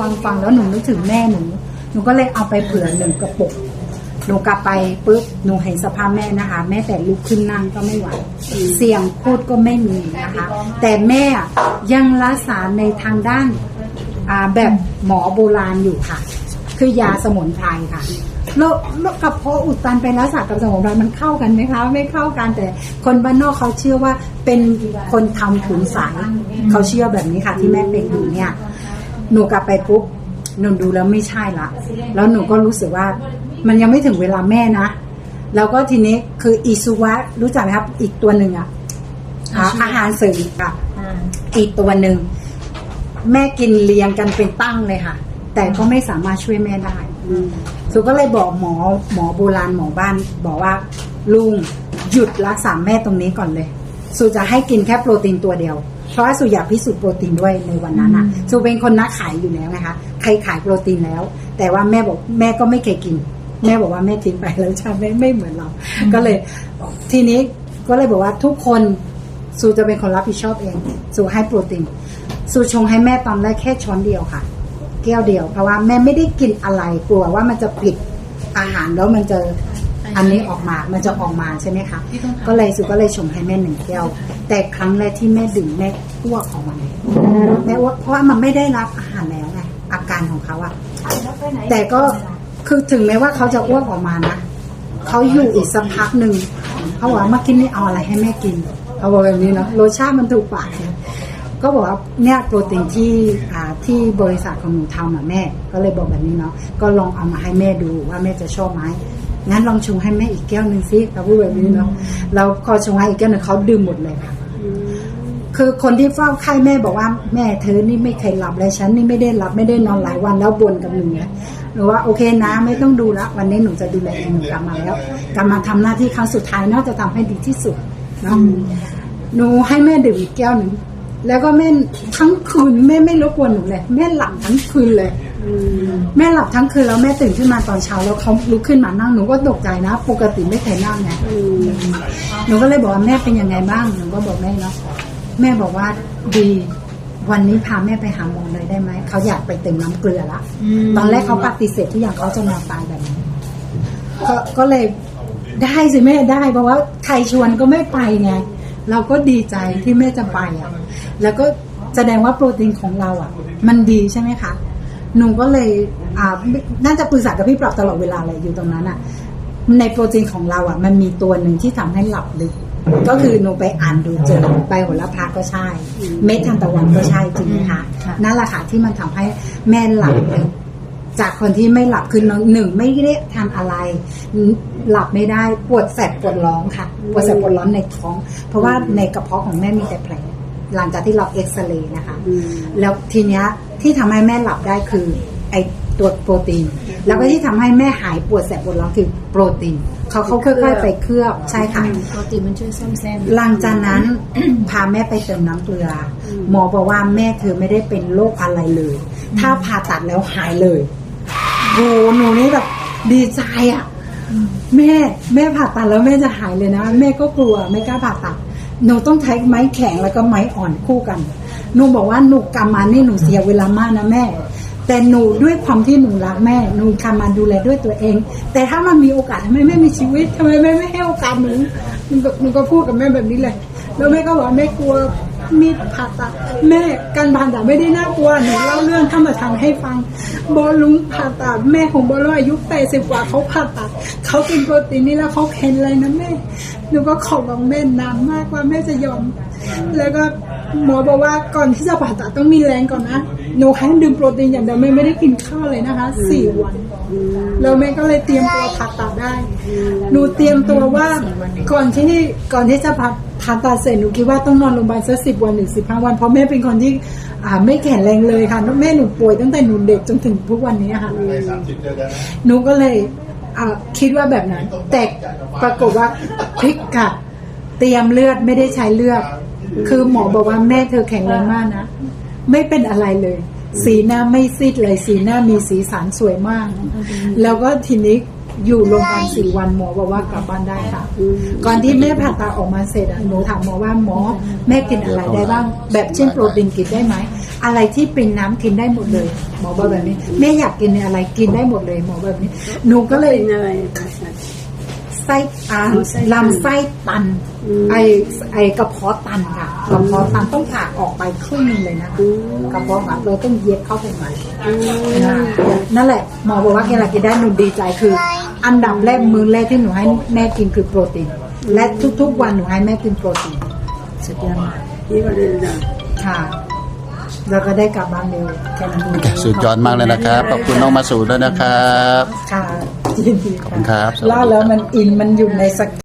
ฟังฟังแล้วหนูนึกถึงแม่หนู หนูก็เลยเอาไปเผื่อหนึ่งกระปุก หนูกลับไปปุ๊บ หนูเห็นสภาพแม่นะคะ แม่แต่ลุกขึ้นนั่งก็ไม่ไหว เสียงพูดก็ไม่มีนะคะ แต่แม่ยังรักษาในทางด้านาแบบหมอโบราณอยู่ค่ะ คือยาสมุนไพรค่ะโรคโรคกระเพาะอุดตันไปรักษากับสมุนไพรมันเข้ากันไหมคะ ไม่เข้ากันแต่คนบ้านนอกเขาเชื่อว่าเป็นคนทำขุนสายเขาเชื่อแบบนี้ค่ะ ที่แม่เป็นอยู่เนี่ย หนูกลับไปปุ๊บหนูดูแล้วไม่ใช่ละ แล้วหนูก็รู้สึกว่า มันยังไม่ถึงเวลาแม่นะ แล้วก็ทีนี้คืออิซุวะรู้จักไหมครับ อีกตัวหนึ่งอะอ่าอาหารเสริมค่ะอีกตัวหนึ่งแม่กินเรียงกันเป็นตั้งเลยค่ะ แต่ก็ไม่สามารถช่วยแม่ได้สุก็เลยบอกหมอหมอโบราณหมอบ้าน บอกว่า ลุงหยุดรักษาแม่ตรงนี้ก่อนเลย สุจะให้กินแค่โปรตีนตัวเดียว เพราะสุอยากพิสูจน์โปรตีนด้วยในวันนั้นอะสุเป็นคนนักขายอยู่แล้วนะคะใครขายโปรตีนแล้ว แต่ว่าแม่บอกแม่ก็ไม่เคยกิน แม่บอกว่าแม่ทิ้งไปแล้วช่ไม่ไม่เหมือนเรา ก็เลย ทีนี้ก็เลยบอกว่าทุกคนสูจะเป็นคนรับผิดชอบเองสูให้โปรตีนสูชงให้แม่ตอนแรกแค่ช้อนเดียวค่ะ แก้วเดียวเพราะว่าแม่ไม่ได้กินอะไรกลัวว่ามันจะผิดอาหารแล้วมันจะ อันนี้ออกมามันจะออกมาใช่ไหมคะก็เลยสูก็เลยชงให้แม่หนึ่งแก้วแต่ครั้งแรกที่แม่ดื่มแม่อ้วกออกมาเลยแม่อ้วกเพราะว่ามันไม่ได้รับอาหารแล้วไงอาการของเขาอะแต่ก็คือถึงแม้ว่าเขาจะอ้วกออกมานะเขาอยู่อีกสักพักหนึ่งเขาบอกว่าเมื่อกี้นี่เอาอะไรให้แม่กินเขาบอกแบบนี้เนาะรสชาติมันถูกปากเนี่ยก็บอกว่าเนี่ยโปรตีนที่อ่าที่บริษัทของหนูทำอะแม่ ก็เลยบอกแบบนี้เนาะก็ลองเอามาให้แม่ดูว่าแม่จะชอบไหม งั้นลองชงให้แม่อีกแก้วหนึ่งสิเขาพูดแบบนี้เนาะแล้วพอชงให้อีกแก้วหนึ่งเขาดื่มหมดเลยค่ะคือคนที่เฝ้าไข้แม่บอกว่าแม่เธอนี่ไม่เคยหลับเลยฉันนี่ไม่ได้หลับไม่ได้นอนหลายวันแล้วบ่นกับหนูเนี่ยหนูว่าโอเคนะไม่ต้องดูละวันนี้หนูจะดูแลเองหนูกลับมาแล้วกลับมาทำหน้าที่ครั้งสุดท้ายเนาะจะทำให้ดีที่สุดเนาะหนูให้แม่ดื่มอีกแก้วหนึ่งแล้วก็แม่ทั้งคืนแม่ไม่รบกวนหนูเลยแม่หลับทั้งคืนเลย แม่หลับทั้งคืนแล้วแม่ตื่นขึ้นมาตอนเช้าแล้วเขาลุกขึ้นมานั่งหนูก็ตกใจนะ ปกติไม่เคยนั่งไงหนูก็เลยบอกว่าแม่เป็นยังไงบ้างหนูก็บอกแม่เนาะแม่บอกว่าดีวันนี้พาแม่ไปหาหมอเลยได้ไหมเขาอยากไปเติมน้ำเกลือละตอนแรกเขาปฏิเสธทุกอย่างเขาจะมาตายแบบนี้ก็ก็เลยได้สิแม่ได้เพราะว่าใครชวนก็ไม่ไปไงเราก็ดีใจที่แม่จะไปอะ แล้วก็แสดงว่าโปรตีนของเราอะ มันดีใช่ไหมคะ หนูก็เลยอ่าน่าจะปรึกษากับพี่ปรับตลอดเวลาเลยอยู่ตรงนั้นอะ ในโปรตีนของเราอะ มันมีตัวหนึ่งที่ทำให้หลับลึกก็คือหนูไปอ่านดูเจอใบโหระพาก็ใช่ เม็ดทานตะวันก็ใช่จริงไหมคะนั่นแหละค่ะที่มันทำให้แม่หลับลึกจากคนที่ไม่หลับคือหนึ่งไม่ได้ทานอะไร หลับไม่ได้ปวดแสบปวดร้องค่ะ ปวดแสบปวดร้อนในท้อง เพราะว่าในกระเพาะของแม่มีแต่แผล หลังจากที่เราเอ็กซเรย์นะคะ แล้วทีเนี้ยที่ทำให้แม่หลับได้คือไอตัวโปรตีน แล้วก็ที่ทำให้แม่หายปวดแสบปวดร้อนคือโปรตีนเขาเขาค่อยๆไปเคลือบใช่ค่ะปกติมันช่วยซ่อมแซมหลังจากนั้นพาแม่ไปเติมน้ำเกลืออหมอบอกว่าแม่เธอไม่ได้เป็นโรคอะไรเลย ถ้าผ่าตัดแล้วหายเลยโหหนูนี่แบบดีใจอะแม่แม่ผ่าตัดแล้วแม่จะหายเลยนะ แม่ก็กลัวไม่กล้าผ่าตัด หนูต้องใช้ไม้แข็งแล้วก็ไม้อ่อนคู่กัน หนูบอกว่าหนูกำมานี่หนูเสียเวลามากนะแม่ แต่หนูด้วยความที่หนูรักแม่ หนูทำมาดูแลด้วยตัวเอง แต่ถ้ามันมีโอกาสทำไมแม่มีชีวิตทำไมแม่ไม่ให้โอกาสหนูหนูก็หนูก็พูดกับแม่แบบนี้เลย แล้วแม่ก็บอกแม่กลัว มีดผ่าตัดแม่การผ่าตัดไม่ได้น่ากลัวหนูเล่าเรื่องธรรมทางให้ฟัง บอลลุงผ่าตัดแม่ของบอลลุงอายุแปดสิบกว่าเขาผ่าตัดเขากินโปรตีนนี่แล้วเขาเห็นอะไรนะแม่หนูก็ขอร้องแม่นานมากว่าแม่จะยอม แล้วก็ หมอบอกว่าก่อนที่จะผ่าตัดต้องมีแรงก่อนนะหนูให้ดื่มโปรตีนอย่างเดียวแม่ไม่ได้กินข้าวเลยนะคะสี่วันแล้วแม่ก็เลยเตรียมตัวผ่าตัดได้ หนูเตรียมตัวว่าก่อนที่นี่ก่อนที่จะผ่าผ่าตัดเสร็จหนูคิดว่าต้องนอนโรงพยาบาลสักสิบวันหรือสิบห้าวันเพราะแม่เป็นคนที่อ่าไม่แข็งแรงเลยค่ะแม่หนูป่วยตั้งแต่หนูเด็กจนถึงทุกวันนี้ค่ะหนูก็เลยอคิดว่าแบบนั้น แต่ปรากฏว่าพลิกกลับเตรียมเลือดไม่ได้ใช้เลือด คือหมอบอกว่าแม่เธอแข็งแรงมากนะ ไม่เป็นอะไรเลย สีหน้าไม่ซีดเลย สีหน้ามีสีสันสวยมาก แล้วก็ทีนี้อยู่โรงพยาบาลสี่วันหมอบอกว่ากลับบ้านได้ค่ะ ก่อนที่แม่ผ่าตัดออกมาเสร็จอะหนูถามหมอว่าหมอแม่กินอะไรได้บ้าง แบบเช่นโปรตีนกินได้ไหม อะไรที่เป็นน้ำกินได้หมดเลย หมอบอกแบบนี้แม่อยากกินอะไรกินได้หมดเลย หมอแบบนี้ หนูก็เลยเป็นอะ ไรไส้อ่าอ๋อไส้ตันลำไส้ตันอืมไอไอกระเพาะตันค่ะกระเพาะตันต้องผ่าออกไปครึ่งหนึงเลยนะคะอืมกระเพาะค่ะเราต้องเย็บเข้าไปใหม่อืมนะนั่นแหละหมอบอกว่ากินอะไรกินได้หนูดีใจคือ อันดับแรกมื้อแรกที่หนูให้แม่กินคือโปรตีนและทุกๆ วันหนูให้แม่กินโปรตีนสุดยอดมากนี่ประเด็นนะค่ะแล้วก็ได้กลับบ้านเร็วแค่นั้นเองสุดยอดมากเลยนะครับ ขอบคุณน้องมาสูด้วยนะครับค่ะ ยินดีขอบคุณครับสวัสดีครับเล่าแล้วมันอินมันอยู่ในส